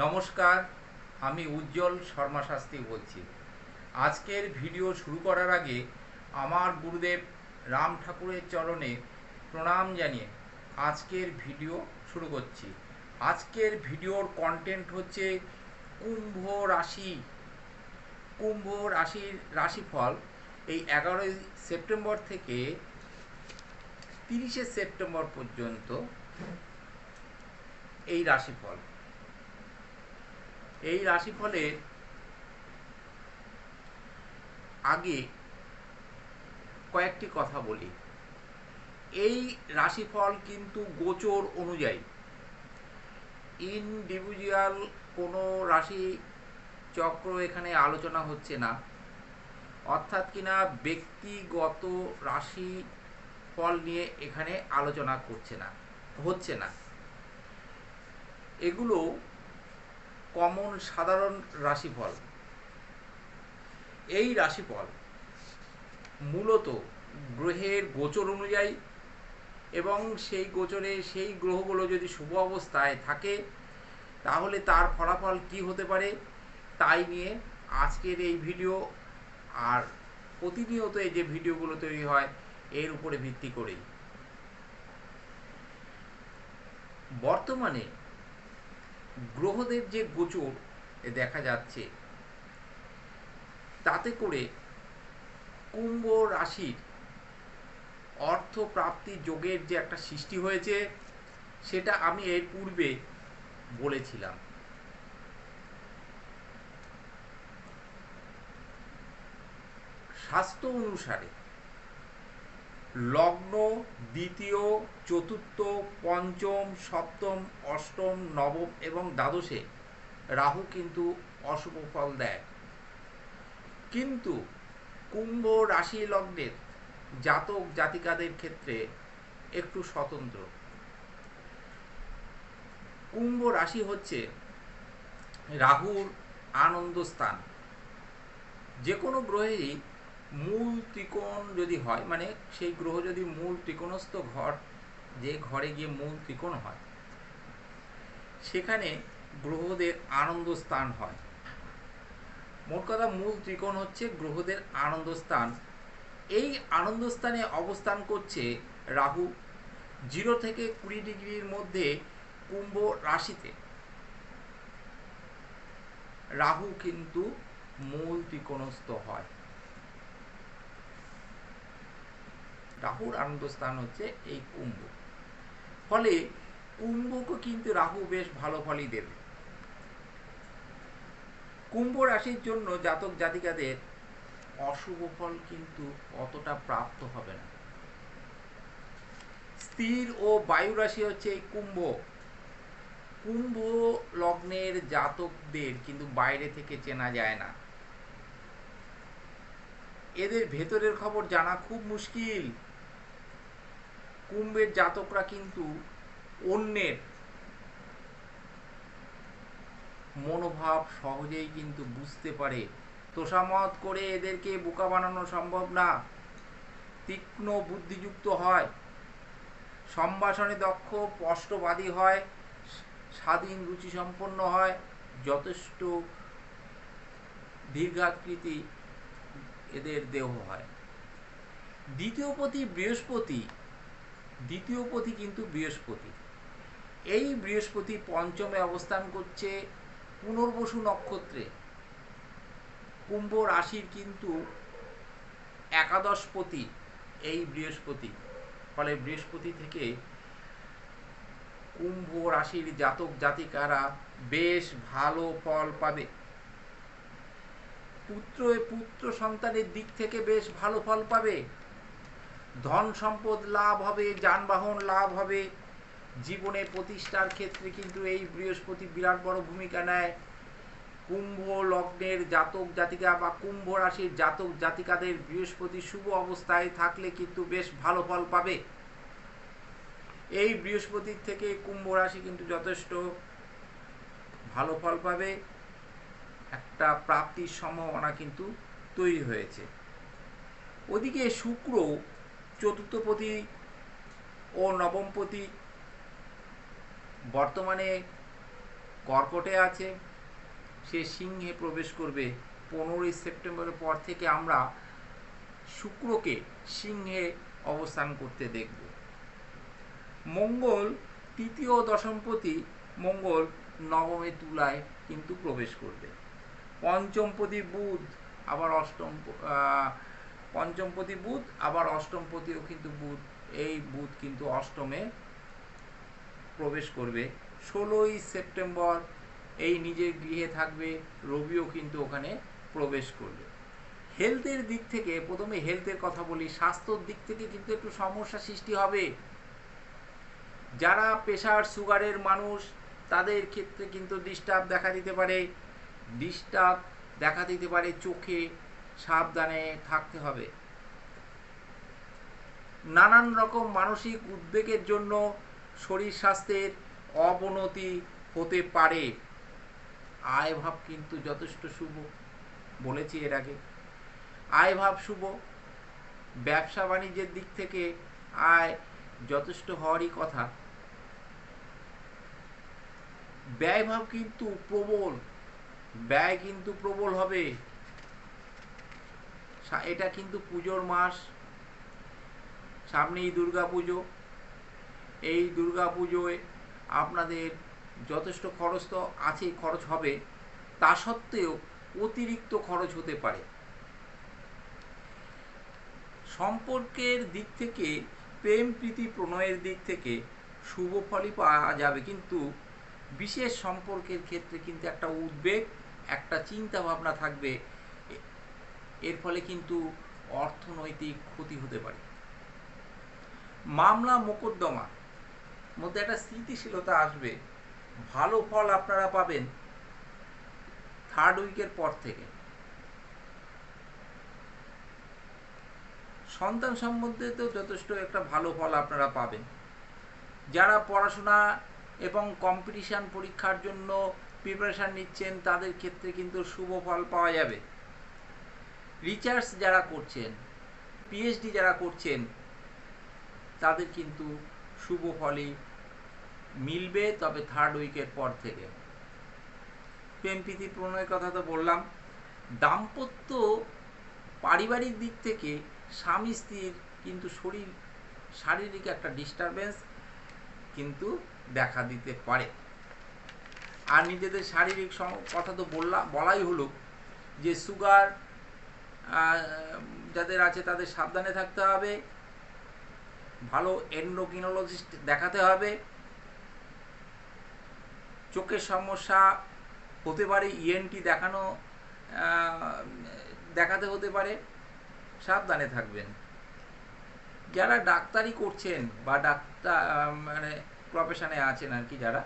নমস্কার, আমি উজ্জ্বল শর্মা শাস্ত্রী বলছি। আজকের ভিডিও শুরু করার আগে আমার গুরুদেব রাম ঠাকুরের চরণে প্রণাম জানিয়ে আজকের ভিডিও শুরু করছি। আজকের ভিডিওর কন্টেন্ট হচ্ছে কুম্ভ রাশি। কুম্ভ রাশির রাশিফল এই এগারোই সেপ্টেম্বর থেকে তিরিশে সেপ্টেম্বর পর্যন্ত এই রাশিফল। এই রাশিফলের আগে কয়েকটি কথা বলি। এই রাশিফল কিন্তু গোচর অনুযায়ী ইনডিভিজুয়াল কোনো রাশি চক্র এখানে আলোচনা হচ্ছে না। অর্থাৎ কিনা ব্যক্তিগত রাশি ফল নিয়ে এখানে আলোচনা করছে না, হচ্ছে না। এগুলো কমন সাধারণ রাশিফল। এই রাশিফল মূলত গ্রহের গোচর অনুযায়ী এবং সেই গোচরে সেই গ্রহগুলো যদি শুভ অবস্থায় থাকে, তাহলে তার ফলাফল কি হতে পারে তাই নিয়ে আজকের এই ভিডিও আর প্রতিনিয়ত এই যে ভিডিওগুলো তৈরি হয়, এর উপরে ভিত্তি করেই। বর্তমানে গ্রহদের যে গোচর দেখা যাচ্ছে, তাতে করে কুম্ভ রাশির অর্থ প্রাপ্তি যোগের যে একটা সৃষ্টি হয়েছে, সেটা আমি এর পূর্বে বলেছিলাম। স্বাস্থ্য অনুসারে লগ্ন, দ্বিতীয়, চতুর্থ, পঞ্চম, সপ্তম, অষ্টম, নবম এবং দ্বাদশে রাহু কিন্তু অশুভ ফল দেয়। কিন্তু কুম্ভ রাশি লগ্নের জাতক জাতিকাদের ক্ষেত্রে একটু স্বতন্ত্র। কুম্ভ রাশি হচ্ছে রাহুর আনন্দ স্থান। যে কোনো গ্রহেরই মূল ত্রিকোণ যদি হয় মানে সেই গ্রহ যদি মূল ত্রিকোণস্থ ঘর, যে ঘরে গিয়ে মূল ত্রিকোণ হয়, সেখানে গ্রহদের আনন্দ স্থান হয়। মোট কথা মূল ত্রিকোণ হচ্ছে গ্রহদের আনন্দ স্থান এই আনন্দ স্থানে অবস্থান করছে রাহু, জিরো থেকে কুড়ি ডিগ্রির মধ্যে কুম্ভ রাশিতে। রাহু কিন্তু মূল ত্রিকোণস্থ হয়। রাহুর আনন্দ স্থান হচ্ছে এই কুম্ভ। ফলে কুম্ভকে কিন্তু রাহু বেশ ভালো ফলই দেবে। কুম্ভ রাশির জন্য জাতক জাতিকাদের অশুভ ফল কিন্তু অতটা প্রাপ্ত হবে না। স্থির ও বায়ু রাশি হচ্ছে কুম্ভ। কুম্ভ লগ্নের জাতকদের কিন্তু বাইরে থেকে চেনা যায় না। এদের ভেতরের খবর জানা খুব মুশকিল। কুম্ভের জাতকরা কিন্তু অন্যের মনোভাব সহজেই কিন্তু বুঝতে পারে। তোষামত করে এদেরকে বোকা বানানো সম্ভব না। তীক্ষ্ণ বুদ্ধিযুক্ত হয়। সম্ভাষণে দক্ষ, স্পষ্টবাদী হয়। স্বাধীন রুচি সম্পন্ন হয়। যথেষ্ট দীর্ঘাকৃতি এদের দেহ হয়। দ্বিতীয় পতি বৃহস্পতি দ্বিতীয় পথি কিন্তু বৃহস্পতি। এই বৃহস্পতি পঞ্চমে অবস্থান করছে পুনর্বসু নক্ষত্রে। কুম্ভ রাশির কিন্তু একাদশপতি এই বৃহস্পতি। ফলে বৃহস্পতি থেকে কুম্ভ রাশির জাতক জাতিকারা বেশ ভালো ফল পাবে। পুত্র পুত্র সন্তানের দিক থেকে বেশ ভালো ফল পাবে। ধন সম্পদ লাভ হবে, যানবাহন লাভ হবে। জীবনে প্রতিষ্ঠার ক্ষেত্রে কিন্তু এই বৃহস্পতি বিরাট বড় ভূমিকা নেয়। কুম্ভ লগ্নের জাতক জাতিকা বা কুম্ভ রাশির জাতক জাতিকাদের বৃহস্পতি শুভ অবস্থায় থাকলে কিন্তু বেশ ভালো ফল পাবে। এই বৃহস্পতির থেকে কুম্ভ রাশি কিন্তু যথেষ্ট ভালো ফল পাবে। একটা প্রাপ্তির সম্ভাবনা কিন্তু তৈরি হয়েছে। ওদিকে শুক্র চতুর্থপতি ও নবমপতি। বর্তমানে কর্কটে আছে। সে সিংহে প্রবেশ করবে পনেরোই সেপ্টেম্বরের পর থেকে আমরা শুক্রকে সিংহে অবস্থান করতে দেখব। মঙ্গল তৃতীয় দশমপতি মঙ্গল নবমে তুলায় কিন্তু প্রবেশ করবে। পঞ্চমপতি বুধ, আবার অষ্টম পঞ্চমপতি বুধ, আবার অষ্টমপতিও কিন্তু বুধ। এই বুধ কিন্তু অষ্টমে প্রবেশ করবে। ষোলোই সেপ্টেম্বর এই নিজের গৃহে থাকবে, রবিও কিন্তু ওখানে প্রবেশ করবে। হেলথের দিক থেকে, প্রথমে হেলথের কথা বলি, স্বাস্থ্যর দিক থেকে কিন্তু একটু সমস্যা সৃষ্টি হবে। যারা প্রেশার সুগারের মানুষ, তাদের ক্ষেত্রে কিন্তু ডিস্টার্ব দেখা দিতে পারে। ডিস্টার্ব দেখা দিতে পারে চোখে সাবধানে থাকতে হবে। নানান রকম মানসিক উদ্বেগের জন্য শরীর স্বাস্থ্যের অবনতি হতে পারে। আয় ভাব কিন্তু যথেষ্ট শুভ, বলেছি এর আগে। আয় ভাব শুভ, ব্যবসা বাণিজ্যের দিক থেকে আয় যথেষ্ট হওয়ারই কথা। ব্যয়ভাব কিন্তু প্রবল, ব্যয় কিন্তু প্রবল হবে। এটা কিন্তু পুজোর মাস। সামনেই দুর্গা পুজো। এই দুর্গা পুজোয় আপনাদের যথেষ্ট খরচ তো আছেই, খরচ হবে। তা সত্ত্বেও অতিরিক্ত খরচ হতে পারে। সম্পর্কের দিক থেকে, প্রেম, প্রীতি, প্রণয়ের দিক থেকে শুভ ফলই পাওয়া যাবে। কিন্তু বিশেষ সম্পর্কের ক্ষেত্রে কিন্তু একটা উদ্বেগ, একটা চিন্তা ভাবনা থাকবে। এর ফলে কিন্তু অর্থনৈতিক ক্ষতি হতে পারে। মামলা মোকদ্দমা। মধ্যে একটা স্থিতিশীলতা আসবে। ভালো ফল আপনারা পাবেন থার্ড উইকের পর থেকে। সন্তান সম্বন্ধে তো যথেষ্ট একটা ভালো ফল আপনারা পাবেন। যারা পড়াশোনা এবং কম্পিটিশান পরীক্ষার জন্য প্রিপারেশান নিচ্ছেন, তাদের ক্ষেত্রে কিন্তু শুভ ফল পাওয়া যাবে। রিসার্চ যারা করছেন পিএইচডি যারা করছেন, তাদের কিন্তু শুভ ফলই মিলবে তবে থার্ড উইকের পর থেকে। প্রেম প্রীতি প্রণয়ের কথা তো বললাম। দাম্পত্য পারিবারিক দিক থেকে স্বামী স্ত্রীর কিন্তু শরীর, শারীরিক একটা ডিস্টারবেন্স কিন্তু দেখা দিতে পারে। আর নিজেদের শারীরিক কথা তো বললাম বলাই হলো যে সুগার যাদের আছে তাদের সাবধানে থাকতে হবে। ভালো এন্ডোক্রিনোলজিস্ট দেখাতে হবে। চোখের সমস্যা হতে পারে ইএনটি দেখানো দেখাতে হতে পারে। সাবধানে থাকবেন। যারা ডাক্তারি করছেন বা ডাক্তার মানে প্রফেশনে আছেন আর কি যারা,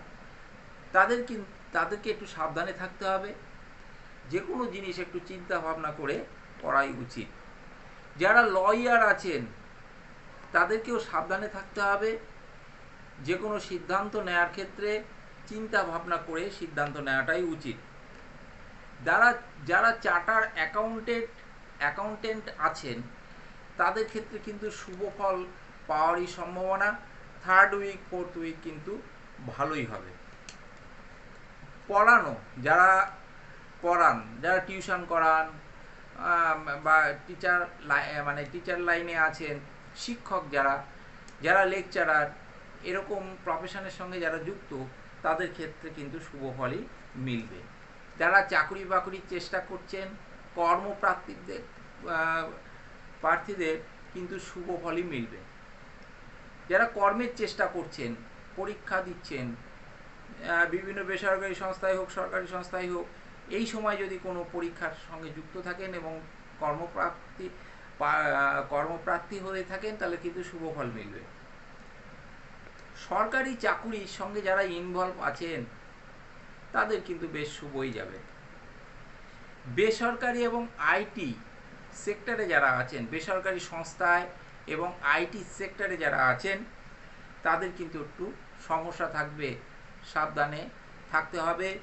তাদের তাদেরকে একটু সাবধানে থাকতে হবে। যে কোনো জিনিস একটু চিন্তা ভাবনা করে করাই উচিত। যারা লয়ার আছেন, তাদেরকেও সাবধানে থাকতে হবে। যে কোনো সিদ্ধান্ত নেওয়ার ক্ষেত্রে চিন্তা ভাবনা করে সিদ্ধান্ত নেওয়াটাই উচিত। যারা যারা চার্টার অ্যাকাউন্টেন্ট অ্যাকাউন্টেন্ট আছেন, তাদের ক্ষেত্রে কিন্তু শুভ ফল পাওয়ারই সম্ভাবনা। থার্ড উইক ফোর্থ উইক কিন্তু ভালোই হবে। পড়ানো, যারা পড়ান, যারা টিউশন করান বা টিচার মানে টিচার লাইনে আছেন শিক্ষক যারা যারা লেকচারার এরকম প্রফেশনের সঙ্গে যারা যুক্ত, তাদের ক্ষেত্রে কিন্তু শুভ ফলই মিলবে। যারা চাকরি বাকরির চেষ্টা করছেন, কর্মপ্রার্থীদের প্রার্থীদের কিন্তু শুভ ফলই মিলবে। যারা কর্মের চেষ্টা করছেন, পরীক্ষা দিচ্ছেন বিভিন্ন বেসরকারি সংস্থায় হোক, সরকারি সংস্থায় হোক এই সময় যদি কোনো পরীক্ষার সঙ্গে যুক্ত থাকেন এবং কর্মপ্রাপ্তি কর্মপ্রার্থী হয়ে থাকেন, তাহলে কিন্তু শুভ ফল মিলবে। সরকারি চাকুরির সঙ্গে যারা ইনভলভ আছেন, তাদের কিন্তু বেশ শুভই যাবে। বেসরকারি এবং আইটি সেক্টরে যারা আছেন, বেসরকারি সংস্থায় এবং আইটি সেক্টরে যারা আছেন, তাদের কিন্তু একটু সমস্যা থাকবে, সাবধানে থাকতে হবে।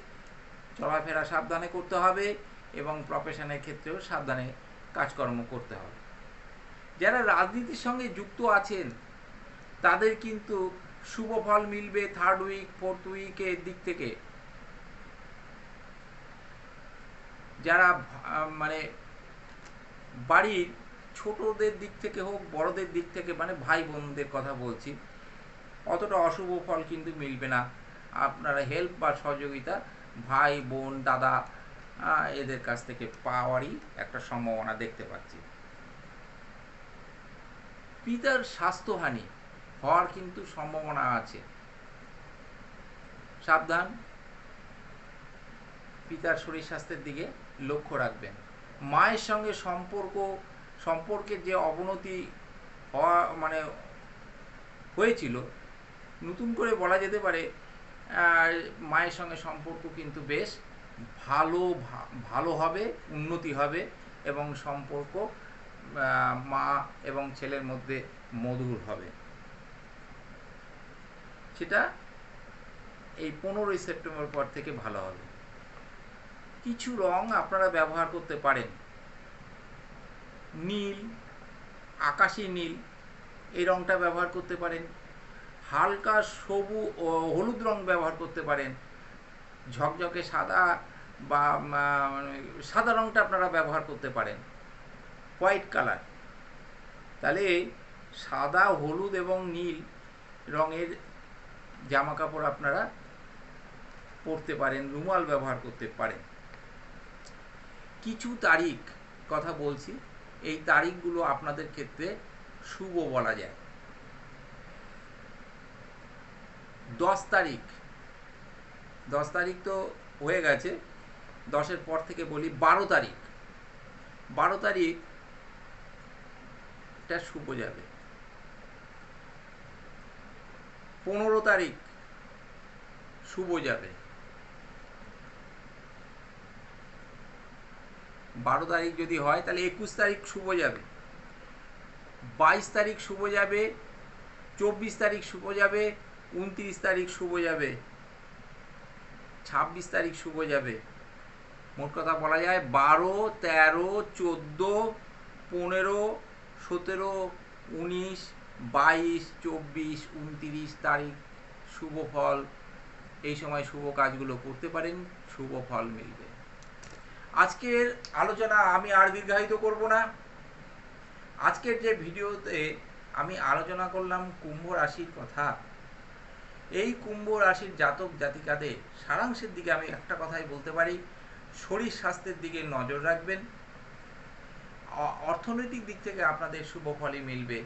চলাফেরা সাবধানে করতে হবে এবং প্রফেশনের ক্ষেত্রেও সাবধানে কাজকর্ম করতে হবে। যারা রাজনীতির সঙ্গে যুক্ত আছেন, তাদের কিন্তু শুভ ফল মিলবে থার্ড উইক ফোর্থ উইকের দিক থেকে। যারা মানে বাড়ির ছোটদের দিক থেকে হোক, বড়দের দিক থেকে মানে ভাই বোনদের কথা বলছি, অতটা অশুভ ফল কিন্তু মিলবে না। আপনারা হেল্প বা সহযোগিতা ভাই, বোন, দাদা এদের কাছ থেকে পাওয়ারই একটা সম্ভাবনা দেখতে পাচ্ছি। পিতার স্বাস্থ্যহানি হওয়ার কিন্তু সম্ভাবনা আছে। সাবধান। পিতার শরীর স্বাস্থ্যের দিকে লক্ষ্য রাখবেন। মায়ের সঙ্গে সম্পর্ক, সম্পর্কের যে অবনতি হওয়া মানে হয়েছিল, নতুন করে বলা যেতে পারে মায়ের সঙ্গে সম্পর্ক কিন্তু বেশ ভালো ভালো হবে, উন্নতি হবে এবং সম্পর্ক মা এবং ছেলের মধ্যে মধুর হবে। সেটা এই পনেরোই সেপ্টেম্বর পর থেকে ভালো হবে। কিছু রং আপনারা ব্যবহার করতে পারেন। নীল, আকাশি নীল, এই রংটা ব্যবহার করতে পারেন। হালকা সবু ও হলুদ রং ব্যবহার করতে পারেন। ঝকঝকে সাদা বা সাদা রংটা আপনারা ব্যবহার করতে পারেন। White colour. তাহলে সাদা, হলুদ এবং নীল রঙের জামা কাপড় আপনারা পরতে পারেন, রুমাল ব্যবহার করতে পারেন। কিছু তারিখ কথা বলছি। এই তারিখগুলো আপনাদের ক্ষেত্রে শুভ বলা যায়। দশ তারিখ। দশ তারিখ তো হয়ে গেছে। দশের পর থেকে বলি বারো তারিখ। বারো তারিখ এটা শুভ যাবে। পনেরো তারিখ শুভ যাবে। বারো তারিখ যদি হয়, তাহলে একুশ তারিখ শুভ যাবে। বাইশ তারিখ শুভ যাবে। চব্বিশ তারিখ শুভ যাবে। উনত্রিশ তারিখ শুভ যাবে, ছাব্বিশ তারিখ শুভ যাবে। মোট কথা বলা যায় বারো, তেরো, চোদ্দ, পনেরো, সতেরো, উনিশ, বাইশ, চব্বিশ, উনত্রিশ তারিখ শুভ ফল। এই সময় শুভ কাজগুলো করতে পারেন, শুভ ফল মিলবে। আজকের আলোচনা আমি আর দীর্ঘায়িত করব না। আজকের যে ভিডিওতে আমি আলোচনা করলাম কুম্ভ রাশির কথা এই কুম্ভ রাশির জাতক জাতিকাদের সারাংশের দিকে আমি একটা কথাই বলতে পারি, শরীর স্বাস্থ্যের দিকে নজর রাখবেন। অর্থনৈতিক দিক থেকে আপনাদের শুভ ফলই মিলবে।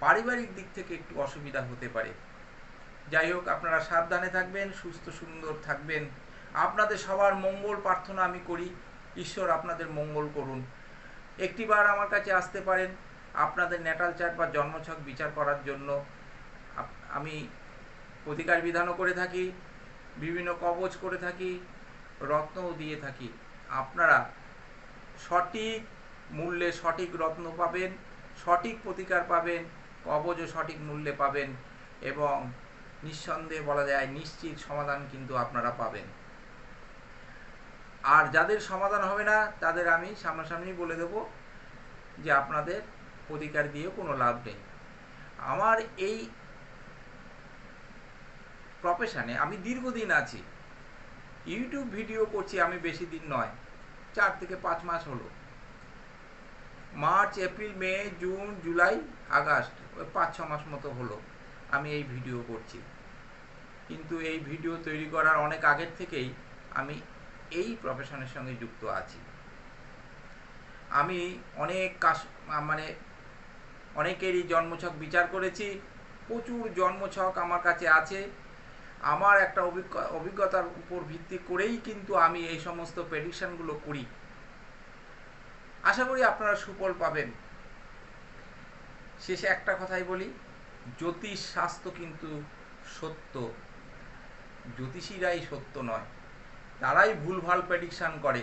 পারিবারিক দিক থেকে একটু অসুবিধা হতে পারে। যাই হোক, আপনারা সাবধানে থাকবেন, সুস্থ সুন্দর থাকবেন। আপনাদের সবার মঙ্গল প্রার্থনা আমি করি। ঈশ্বর আপনাদের মঙ্গল করুন। একটিবার আমার কাছে আসতে পারেন। আপনাদের ন্যাটাল চার্ট বা জন্মছক বিচার করার জন্য আমি প্রতিকার বিধানও করে থাকি, বিভিন্ন কবচ করে থাকি, রত্নও দিয়ে থাকি। আপনারা সঠিক মূল্যে সঠিক রত্ন পাবেন, সঠিক প্রতিকার পাবেন, কবচও সঠিক মূল্যে পাবেন এবং নিঃসন্দেহে বলা যায় নিশ্চিত সমাধান কিন্তু আপনারা পাবেন। আর যাদের সমাধান হবে না, তাদের আমি সামনাসামনি বলে দেব যে আপনাদের প্রতিকার দিয়ে কোনো লাভ নেই। আমার এই প্রফেশনে আমি দীর্ঘদিন আছি। ইউটিউব ভিডিও করছি আমি বেশি দিন নয়, চার থেকে পাঁচ মাস হলো। March April May June July August ওই পাঁচ, ছ মাস মতো হলো আমি এই ভিডিও করছি। কিন্তু এই ভিডিও তৈরি করার অনেক আগের থেকেই আমি এই প্রফেশনের সঙ্গে যুক্ত আছি। আমি অনেক কাস মানে অনেকেরই জন্মছক বিচার করেছি, প্রচুর জন্মছক আমার কাছে আছে। আমার একটা অভিজ্ঞ, অভিজ্ঞতার উপর ভিত্তি করেই কিন্তু আমি এই সমস্ত প্রেডিকশনগুলো করি। আশা করি আপনারা সুফল পাবেন। শেষে একটা কথাই বলি, জ্যোতিষ শাস্ত্র কিন্তু সত্য। জ্যোতিষীরাই সত্য নয়। তারাই ভুলভাল প্রেডিকশান করে।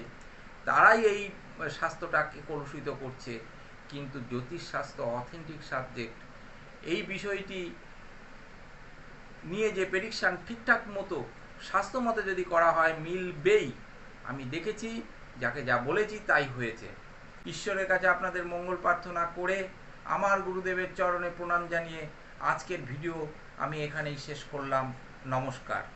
তারাই এই স্বাস্থ্যটাকে কলুষিত করছে। কিন্তু জ্যোতিষ শাস্ত্র অথেন্টিক সাবজেক্ট এই বিষয়টি নিয়ে যে প্রেডিকশান ঠিকঠাক মতো, স্বাস্থ্য মতো যদি করা হয়, মিলবেই। আমি দেখেছি, যাকে যা বলেছি তাই হয়েছে। ঈশ্বরের কাছে আপনাদের মঙ্গল প্রার্থনা করে আমার গুরুদেবের চরণে প্রণাম জানিয়ে আজকের ভিডিও আমি এখানেই শেষ করলাম। নমস্কার।